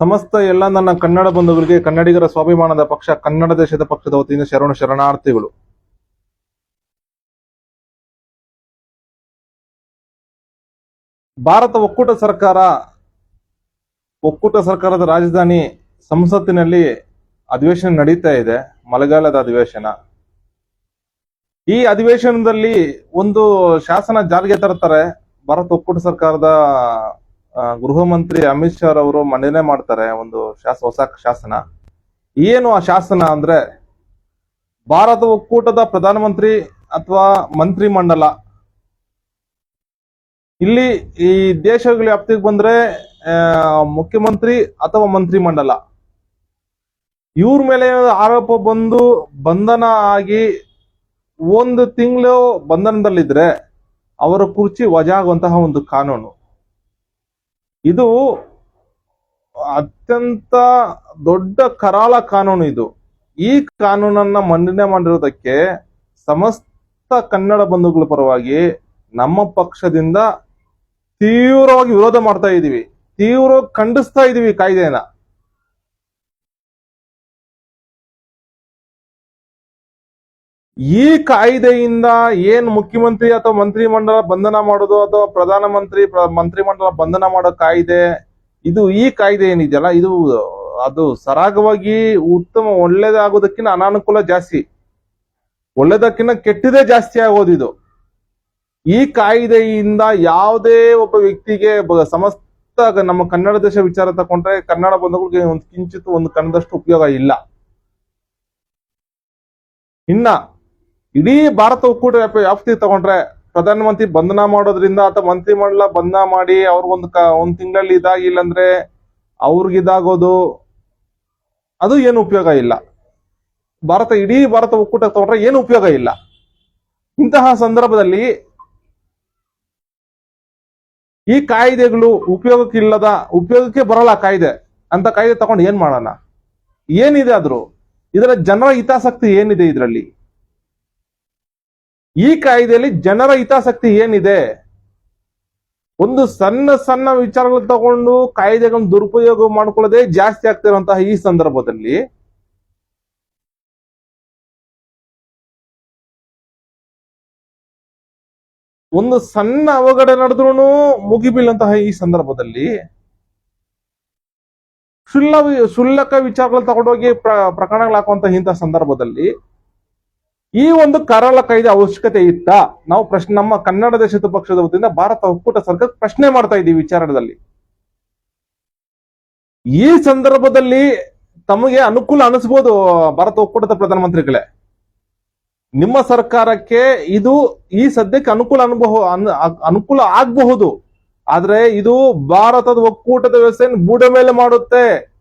ಸಮಸ್ತ ಎಲ್ಲ ನನ್ನ ಕನ್ನಡ ಬಂಧುಗಳಿಗೆ, ಕನ್ನಡಿಗರ ಸ್ವಾಭಿಮಾನದ ಪಕ್ಷ, ಕನ್ನಡ ದೇಶದ ಪಕ್ಷದ ವತಿಯಿಂದ ಶರಣ ಶರಣಾರ್ಥಿಗಳು. ಭಾರತ ಒಕ್ಕೂಟ ಸರ್ಕಾರ, ಒಕ್ಕೂಟ ಸರ್ಕಾರದ ರಾಜಧಾನಿ ಸಂಸತ್ತಿನಲ್ಲಿ ಅಧಿವೇಶನ ನಡೀತಾ ಇದೆ, ಮಳೆಗಾಲದ ಅಧಿವೇಶನ. ಈ ಅಧಿವೇಶನದಲ್ಲಿ ಒಂದು ಶಾಸನ ಜಾರಿಗೆ ತರ್ತಾರೆ ಭಾರತ ಒಕ್ಕೂಟ ಸರ್ಕಾರದ ಗೃಹ ಮಂತ್ರಿ ಅಮಿತ್ ಶಾ ಅವರು ಮಂಡನೆ ಮಾಡ್ತಾರೆ ಒಂದು ಶಾಸ, ಹೊಸ ಶಾಸನ. ಏನು ಆ ಶಾಸನ ಅಂದ್ರೆ ಭಾರತ ಒಕ್ಕೂಟದ ಪ್ರಧಾನಮಂತ್ರಿ ಅಥವಾ ಮಂತ್ರಿ ಮಂಡಲ. ಇಲ್ಲಿ ಈ ದೇಶಗಳ ವ್ಯಾಪ್ತಿಗೆ ಬಂದ್ರೆ ಮುಖ್ಯಮಂತ್ರಿ ಅಥವಾ ಮಂತ್ರಿ ಮಂಡಲ. ಇವ್ರ ಮೇಲೆ ಆರೋಪ ಬಂದು ಬಂಧನ ಆಗಿ ಒಂದು ತಿಂಗಳು ಬಂಧನದಲ್ಲಿದ್ರೆ ಅವರ ಕುರ್ಚಿ ವಜಾ ಆಗುವಂತಹ ಒಂದು ಕಾನೂನು. ಇದು ಅತ್ಯಂತ ದೊಡ್ಡ ಕರಾಳ ಕಾನೂನು ಇದು. ಈ ಕಾನೂನನ್ನ ಮಂಡನೆ ಮಾಡಿರೋದಕ್ಕೆ ಸಮಸ್ತ ಕನ್ನಡ ಬಂಧುಗಳ ಪರವಾಗಿ ನಮ್ಮ ಪಕ್ಷದಿಂದ ತೀವ್ರವಾಗಿ ವಿರೋಧ ಮಾಡ್ತಾ ಇದ್ದೀವಿ ತೀವ್ರವಾಗಿ ಖಂಡಿಸ್ತಾ ಇದ್ದೀವಿ ಈ ಈ ಕಾಯ್ದೆಯಿಂದ ಏನ್ ಮುಖ್ಯಮಂತ್ರಿ ಅಥವಾ ಮಂತ್ರಿ ಮಂಡಲ ಬಂಧನ ಮಾಡೋದು ಅಥವಾ ಪ್ರಧಾನಮಂತ್ರಿ ಪ್ರ- ಮಂತ್ರಿ ಮಂಡಲ ಬಂಧನ ಮಾಡೋ ಕಾಯ್ದೆ, ಇದು ಈ ಕಾಯ್ದೆ ಏನಿದೆಯಲ್ಲ, ಇದು ಅದು ಸರಾಗವಾಗಿ ಉತ್ತಮ ಒಳ್ಳೇದಾಗೋದಕ್ಕಿಂತ ಅನಾನುಕೂಲ ಜಾಸ್ತಿ. ಒಳ್ಳೇದಕ್ಕಿಂತ ಕೆಟ್ಟದೇ ಜಾಸ್ತಿ ಆಗೋದು ಇದು. ಈ ಕಾಯ್ದೆಯಿಂದ ಯಾವುದೇ ಒಬ್ಬ ವ್ಯಕ್ತಿಗೆ ಸಮಸ್ತ ನಮ್ಮ ಕನ್ನಡ ದೇಶ ವಿಚಾರ ತಗೊಂಡ್ರೆ ಕನ್ನಡ ಬಂಧುಗಳಿಗೆ ಒಂದು ಕಿಂಚಿತ್ ಒಂದು ಕನ್ನಡಷ್ಟು ಉಪಯೋಗ ಇಲ್ಲ. ಇನ್ನ ಇಡೀ ಭಾರತ ಒಕ್ಕೂಟ ವ್ಯಾಪ ವ್ಯಾಪ್ತಿ ತಗೊಂಡ್ರೆ ಪ್ರಧಾನಮಂತ್ರಿ ಬಂಧನ ಮಾಡೋದ್ರಿಂದ ಅಥವಾ ಮಂತ್ರಿ ಮಂಡಲ ಬಂಧನ ಮಾಡಿ ಅವ್ರಿಗೊಂದು ಕ ಒಂದ್ ತಿಂಗಳಲ್ಲಿ ಇದಾಗಿಲ್ಲ ಅಂದ್ರೆ ಅವ್ರಿಗೆ ಇದಾಗೋದು, ಅದು ಏನು ಉಪಯೋಗ ಇಲ್ಲ. ಭಾರತ, ಇಡೀ ಭಾರತ ಒಕ್ಕೂಟ ತಗೊಂಡ್ರೆ ಏನು ಉಪಯೋಗ ಇಲ್ಲ. ಇಂತಹ ಸಂದರ್ಭದಲ್ಲಿ ಈ ಕಾಯ್ದೆಗಳು ಉಪಯೋಗಕ್ಕಿಲ್ಲದ, ಉಪಯೋಗಕ್ಕೆ ಬರಲ್ಲ ಕಾಯ್ದೆ. ಅಂತ ಕಾಯ್ದೆ ತಗೊಂಡು ಏನ್ ಮಾಡೋಣ ಏನಿದೆ ಆದ್ರೂ? ಇದರ ಜನರ ಹಿತಾಸಕ್ತಿ ಏನಿದೆ ಇದರಲ್ಲಿ? ಈ ಕಾಯ್ದೆಯಲ್ಲಿ ಜನರ ಹಿತಾಸಕ್ತಿ ಏನಿದೆ? ಒಂದು ಸಣ್ಣ ಸಣ್ಣ ವಿಚಾರಗಳು ತಗೊಂಡು ಕಾಯ್ದೆಗಳನ್ನು ದುರುಪಯೋಗ ಮಾಡ್ಕೊಳ್ಳದೆ ಜಾಸ್ತಿ ಆಗ್ತಿರುವಂತಹ ಈ ಸಂದರ್ಭದಲ್ಲಿ ಒಂದು ಸಣ್ಣ ಅವಘಡ ನಡೆದ್ರೂ ಮುಗಿಬೀಳಂತಹ ಈ ಸಂದರ್ಭದಲ್ಲಿ ಶುಲ್ಲ ಶುಲ್ಲಕ ವಿಚಾರಗಳು ತಗೊಂಡೋಗಿ ಪ್ರ ಪ್ರಕರಣಗಳು ಹಾಕುವಂತಹ ಇಂತಹ ಸಂದರ್ಭದಲ್ಲಿ ಈ ಒಂದು ಕರಾಳ ಕಾಯ್ದೆ ಅವಶ್ಯಕತೆ ಇತ್ತ? ನಾವು ಪ್ರಶ್ನೆ, ನಮ್ಮ ಕನ್ನಡ ದೇಶದ ಪಕ್ಷದ ವತಿಯಿಂದ ಭಾರತ ಒಕ್ಕೂಟ ಸರ್ಕಾರ ಪ್ರಶ್ನೆ ಮಾಡ್ತಾ ಇದ್ದೀವಿ ವಿಚಾರದಲ್ಲಿ ಈ ಸಂದರ್ಭದಲ್ಲಿ ತಮಗೆ ಅನುಕೂಲ ಅನಿಸ್ಬೋದು, ಭಾರತ ಒಕ್ಕೂಟದ ಪ್ರಧಾನಮಂತ್ರಿಗಳೇ. ನಿಮ್ಮ ಸರ್ಕಾರಕ್ಕೆ ಇದು ಈ ಸದ್ಯಕ್ಕೆ ಅನುಕೂಲ ಅನುಭವ, ಅನ್- ಅನುಕೂಲ ಆಗಬಹುದು. ಆದ್ರೆ ಇದು ಭಾರತದ ಒಕ್ಕೂಟದ ವ್ಯವಸ್ಥೆಯನ್ನು ಬೂಡ ಮೇಲೆ ಮಾಡುತ್ತೆ.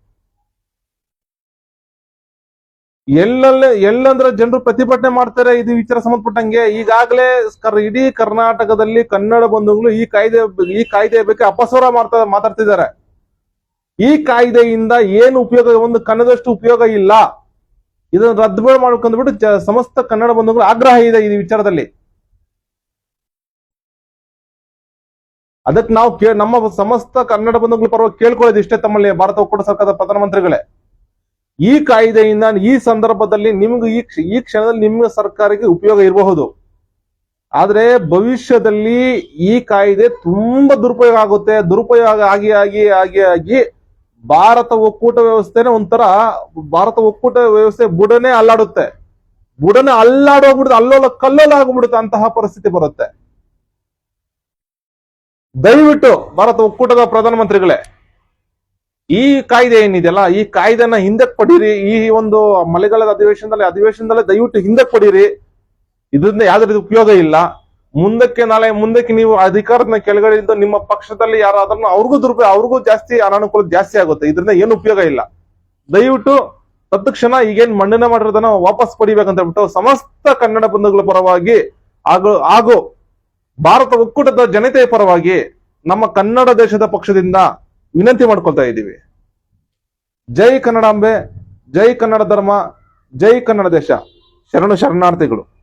ಎಲ್ಲೆಲ್ಲ, ಎಲ್ಲಂದ್ರೆ ಜನರು ಪ್ರತಿಭಟನೆ ಮಾಡ್ತಾರೆ, ಇದು ವಿಚಾರ ಸಂಬಂಧಪಟ್ಟಂಗೆ. ಈಗಾಗಲೇ ಇಡೀ ಕರ್ನಾಟಕದಲ್ಲಿ ಕನ್ನಡ ಬಂಧುಗಳು ಈ ಕಾಯ್ದೆ ಈ ಕಾಯ್ದೆ ಬಗ್ಗೆ ಅಪಸ್ವರ ಮಾಡ್ತಾ, ಮಾತಾಡ್ತಿದ್ದಾರೆ. ಈ ಕಾಯ್ದೆಯಿಂದ ಏನು ಉಪಯೋಗ, ಒಂದು ಕನ್ನದಷ್ಟು ಉಪಯೋಗ ಇಲ್ಲ. ಇದನ್ನು ರದ್ದು ಮಾಡ್ಕೊಂಡ್ಬಿಟ್ಟು ಸಮಸ್ತ ಕನ್ನಡ ಬಂಧುಗಳು ಆಗ್ರಹ ಇದೆ ಈ ವಿಚಾರದಲ್ಲಿ. ಅದಕ್ಕೆ ನಾವು ನಮ್ಮ ಸಮಸ್ತ ಕನ್ನಡ ಬಂಧುಗಳ ಪರವಾಗಿ ಕೇಳ್ಕೊಳ್ಳೋದು ಇಷ್ಟೇ ತಮ್ಮಲ್ಲಿ, ಭಾರತ ಒಕ್ಕೂಟ ಸರ್ಕಾರದ ಪ್ರಧಾನಮಂತ್ರಿಗಳೇ. ಈ ಕಾಯ್ದೆಯಿಂದ ಈ ಸಂದರ್ಭದಲ್ಲಿ ನಿಮ್ಗೆ ಈ ಈ ಕ್ಷಣದಲ್ಲಿ ನಿಮ್ಮ ಸರ್ಕಾರಕ್ಕೆ ಉಪಯೋಗ ಇರಬಹುದು. ಆದ್ರೆ ಭವಿಷ್ಯದಲ್ಲಿ ಈ ಕಾಯ್ದೆ ತುಂಬಾ ದುರುಪಯೋಗ ಆಗುತ್ತೆ. ದುರುಪಯೋಗ ಆಗಿ ಆಗಿ ಆಗಿ ಆಗಿ ಭಾರತ ಒಕ್ಕೂಟ ವ್ಯವಸ್ಥೆನೆ ಒಂಥರ, ಭಾರತ ಒಕ್ಕೂಟ ವ್ಯವಸ್ಥೆ ಬುಡನೆ ಅಲ್ಲಾಡುತ್ತೆ. ಬುಡನೆ ಅಲ್ಲಾಡೋಗ್ಬಿಡುತ್ತೆ ಅಲ್ಲೋಲ ಕಲ್ಲೋಲ ಆಗ್ಬಿಡುತ್ತೆ ಅಂತಹ ಪರಿಸ್ಥಿತಿ ಬರುತ್ತೆ. ದಯವಿಟ್ಟು ಭಾರತ ಒಕ್ಕೂಟದ ಪ್ರಧಾನಮಂತ್ರಿಗಳೇ. ಈ ಕಾಯ್ದೆ ಏನಿದೆಯಲ್ಲ, ಈ ಕಾಯ್ದೆನ ಹಿಂದಕ್ಕೆ ಪಡೀರಿ ಈ ಒಂದು ಮಳೆಗಾಲದ ಅಧಿವೇಶನದಲ್ಲಿ, ಅಧಿವೇಶನದಲ್ಲೇ ದಯವಿಟ್ಟು ಹಿಂದಕ್ಕೆ ಪಡೀರಿ ಇದರಿಂದ ಯಾವ್ದು ಉಪಯೋಗ ಇಲ್ಲ. ಮುಂದಕ್ಕೆ ನಾಳೆ, ಮುಂದಕ್ಕೆ ನೀವು ಅಧಿಕಾರದ ಕೆಳಗಡೆ ಇದ್ದು ನಿಮ್ಮ ಪಕ್ಷದಲ್ಲಿ ಯಾರಾದ್ರೂ ಅವ್ರಿಗೂ ದುರುಪಯೋಗ, ಅವ್ರಿಗೂ ಜಾಸ್ತಿ ಅನಾನುಕೂಲ ಜಾಸ್ತಿ ಆಗುತ್ತೆ. ಇದರಿಂದ ಏನು ಉಪಯೋಗ ಇಲ್ಲ. ದಯವಿಟ್ಟು ತತ್ಕ್ಷಣ ಈಗೇನ್ ಮಂಡನೆ ಮಾಡಿರೋದನ್ನ ವಾಪಸ್ ಪಡಿಬೇಕಂತ ಹೇಳ್ಬಿಟ್ಟು ಸಮಸ್ತ ಕನ್ನಡ ಬಂಧುಗಳ ಪರವಾಗಿ ಹಾಗೂ ಹಾಗೂ ಭಾರತ ಒಕ್ಕೂಟದ ಜನತೆಯ ಪರವಾಗಿ ನಮ್ಮ ಕನ್ನಡ ದೇಶದ ಪಕ್ಷದಿಂದ ವಿನಂತಿ ಮಾಡ್ಕೊಳ್ತಾ ಇದ್ದೀವಿ. ಜೈ ಕನ್ನಡಾಂಬೆ ಜೈ ಕನ್ನಡ ಧರ್ಮ ಜೈ ಕನ್ನಡ ದೇಶ. ಶರಣು ಶರಣಾರ್ಥಿಗಳು.